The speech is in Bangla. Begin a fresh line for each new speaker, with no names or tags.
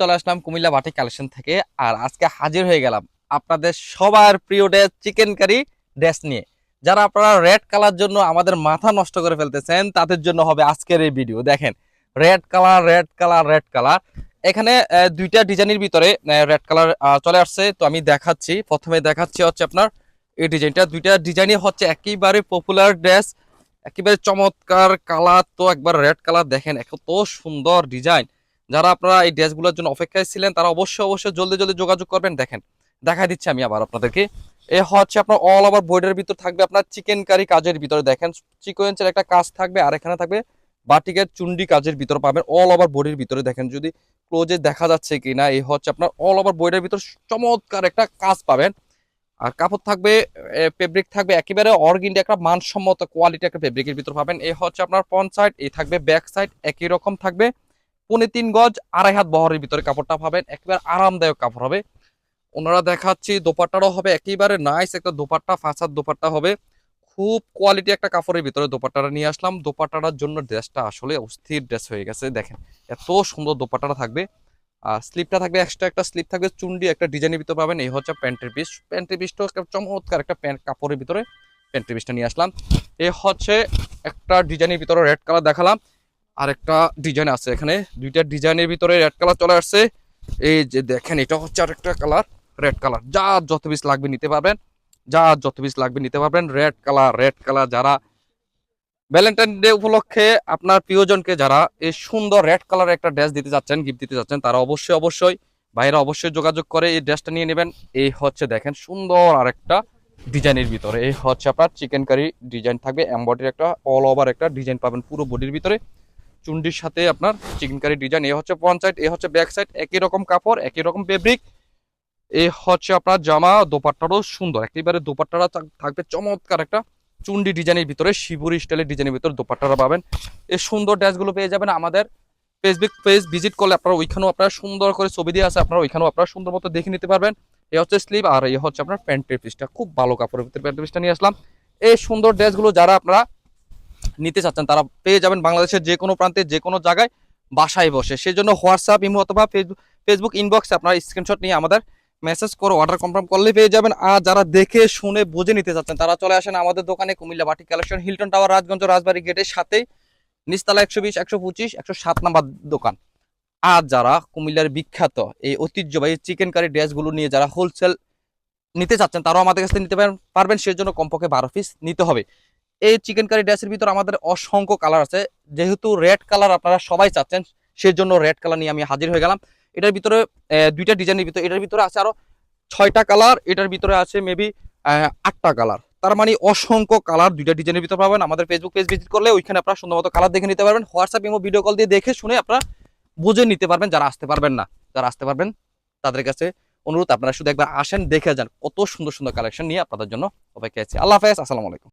চলে আসলাম কুমিল্লা বাটি কালেকশন থেকে। আর আজকে হাজির হয়ে গেলাম আপনাদের সবার প্রিয় ড্রেস চিকেন কারি ড্রেস নিয়ে। যারা আপনারা রেড কালার জন্য আমাদের মাথা নষ্ট করে ফেলতেছেন, তাদের জন্য হবে আজকের এই ভিডিও দেখেন, red colour red colour red colour. এখানে দুইটা ডিজাইনের ভিতরে রেড কালার চলে আসছে। তো আমি দেখাচ্ছি, প্রথমে দেখাচ্ছি হচ্ছে আপনার এই ডিজাইনটা। দুইটা ডিজাইনই হচ্ছে একেবারে পপুলার ড্রেস একেবারে চমৎকার কালার। তো একবার রেড কালার দেখেন, এত সুন্দর ডিজাইন। যারা আপনারা এই ড্রেসগুলোর জন্য অপেক্ষায় ছিলেন, তারা অবশ্যই অবশ্যই জলদি জলদি যোগাযোগ করবেন। দেখেন দেখা দিচ্ছি আমি আবার আপনাদেরকে। এ হচ্ছে আপনার অল ওভার বর্ডের ভিতর থাকবে আপনার চিকেন কারি কাজের ভিতরে। দেখেন চিকোয়েন্সের একটা কাজ থাকবে আর এখানে থাকবে বাটিকের চুন্ডি কাজের ভিতরে পাবেন অল ওভার বডির ভিতরে। দেখেন, যদি ক্লোজে দেখা যাচ্ছে কি না এই হচ্ছে আপনার অল ওভার বডির ভিতর চমৎকার একটা কাজ পাবেন। আর কাপড় থাকবে ফেব্রিক থাকবে, একেবারে অর্গিনটি একটা মানসম্মত কোয়ালিটি একটা ফেব্রিকের ভিতর পাবেন। এই হচ্ছে আপনার ফ্রন্ট সাইড এই থাকবে ব্যাক সাইড একই রকম থাকবে। পৌনে তিন গজ, আড়াই হাত বহরের ভিতরে কাপড়টা পাবেন। একেবারে আরামদায়ক কাপড় হবে। ওনারা দেখাচ্ছি, দোপাট্টাটাও হবে একেবারে নাইস একটা দোপাট্টা ফাঁসার দোপাট্টা হবে। খুব কোয়ালিটি একটা কাপড়ের ভিতরে দোপাট্টাটা নিয়ে আসলাম। দোপাট্টাটার জন্য ড্রেসটা আসলে অস্থির ড্রেস হয়ে গেছে। দেখেন, এত সুন্দর দোপাট্টাটা থাকবে। আর স্লিপটা থাকবে এক্সট্রা একটা স্লিপ থাকবে চুন্ডি একটা ডিজাইনের ভিতরে পাবেন। এই হচ্ছে প্যান্টের পিস প্যান্টের পিসটা চমৎকার একটা প্যান্ট, কাপড়ের ভিতরে প্যান্টের পিসটা নিয়ে আসলাম। এ হচ্ছে একটা ডিজাইনের ভিতরে রেড কালার দেখালাম। আর একটা ডিজাইন আছে এখানে। দুইটা ডিজাইনের ভিতরে রেড কালার চলে আসছে। এই যে দেখেন, এটা হচ্ছে আরেকটা কালার রেড কালার যা যত পিস লাগবে নিতে পারবেন যা যত পিস লাগবে নিতে পারবেন রেড কালার রেড কালার যারা ভ্যালেন্টাইন ডে উপলক্ষে আপনার প্রিয়জনকে যারা এই সুন্দর রেড কালার একটা ড্রেস দিতে যাচ্ছেন গিফট দিতে যাচ্ছেন, তারা অবশ্যই অবশ্যই বাইরে অবশ্যই যোগাযোগ করে এই ড্রেসটা নিয়ে নেবেন। এই হচ্ছে দেখেন সুন্দর আরেকটা ডিজাইনের ভিতরে। এই হচ্ছে আপনার চিকেন কারি ডিজাইন থাকবে। এমবডির একটা অল ওভার একটা ডিজাইন পাবেন পুরো বডির ভিতরে। চুন্ডির সাথে আপনার চিকেন কারি ডিজাইন এ হচ্ছে ফ্রন্ট সাইড এ হচ্ছে ব্যাক সাইড একই রকম কাপড়, একই রকম ফেব্রিক এ হচ্ছে আপনার জামা দোপাট্টারও সুন্দর। একেবারে দোপাট্টাটা থাক- থাকবে চমৎকার একটা চুন্ডি ডিজাইনের ভিতরে, শিবুরি স্টাইলের ডিজাইনের ভিতরে দোপাট্টাটা পাবেন। এই সুন্দর ড্রেসগুলো পেয়ে যাবেন আমাদের ফেসবুক পেজ ভিজিট করলে আপনারা ওইখানেও আপনারা সুন্দর করে ছবি দিয়ে আছে আপনারা ওইখানেও আপনারা সুন্দর মতো দেখে নিতে পারবেন। এ হচ্ছে স্লিভ আর এ হচ্ছে আপনার প্যান্টের পিসটা খুব ভালো কাপড়ের ভিতরে প্যান্টের পিসটা নিয়ে আসলাম। এই সুন্দর ড্রেসগুলো যারা আপনারা নিতে চাচ্ছেন, তারা পেয়ে যাবেন বাংলাদেশের যে কোনো প্রান্তে যে কোনো জায়গায় বাসায় বসে। সেই জন্য হোয়াটসঅ্যাপ ইমো অথবা ফেসবুক ইনবক্সে আপনারা স্ক্রিনশট নিয়ে আমাদের মেসেজ করে অর্ডার কনফার্ম করলে পেয়ে যাবেন। আর যারা দেখে, শুনে, বুঝে নিতে চাচ্ছেন, তারা চলে আসেন আমাদের দোকানে, কুমিল্লা বাটি collection Hilton tower Rajganj Rajbari গেটের সাথে নিচতলা একশো বিশ, একশো পঁচিশ, একশো সাত নাম্বার দোকান। আর যারা কুমিল্লার বিখ্যাত এই ঐতিহ্যবাহী চিকেন কারি ড্রেসগুলো নিয়ে যারা হোলসেল নিতে চাচ্ছেন, তারাও আমাদের কাছ নিতে পারবেন। সেই জন্য কমপক্ষে বারো পিস নিতে হবে। এই চিকেন কারি ড্রেসের ভিতর আমাদের অসংখ্য কালার আছে। যেহেতু রেড কালার আপনারা সবাই চাচ্ছেন সেই জন্য রেড কালার নিয়ে আমি হাজির হয়ে গেলাম। এটার ভিতরে দুইটা ডিজাইনের ভিতরে, এটার ভিতরে আছে আরও ছয়টা কালার এটার ভিতরে আছে মেবি আটটা কালার তার মানে অসংখ্য কালার দুইটা ডিজাইনের ভিতরে পাবেন। আমাদের ফেসবুক পেজ ভিজিট করলে ওইখানে আপনারা সুন্দর মতো কালার দেখে নিতে পারবেন। হোয়াটসঅ্যাপ এবং ভিডিও কল দিয়ে দেখে শুনে আপনারা বুঝে নিতে পারবেন যারা আসতে পারবেন না। যারা আসতে পারবেন, তাদের কাছে অনুরোধ, আপনারা শুধু একবার আসেন, দেখে যান। কত সুন্দর সুন্দর কালেকশন নিয়ে আপনাদের জন্য অপেক্ষা আছে। আল্লাহ হাফেজ, আসসালামু আলাইকুম।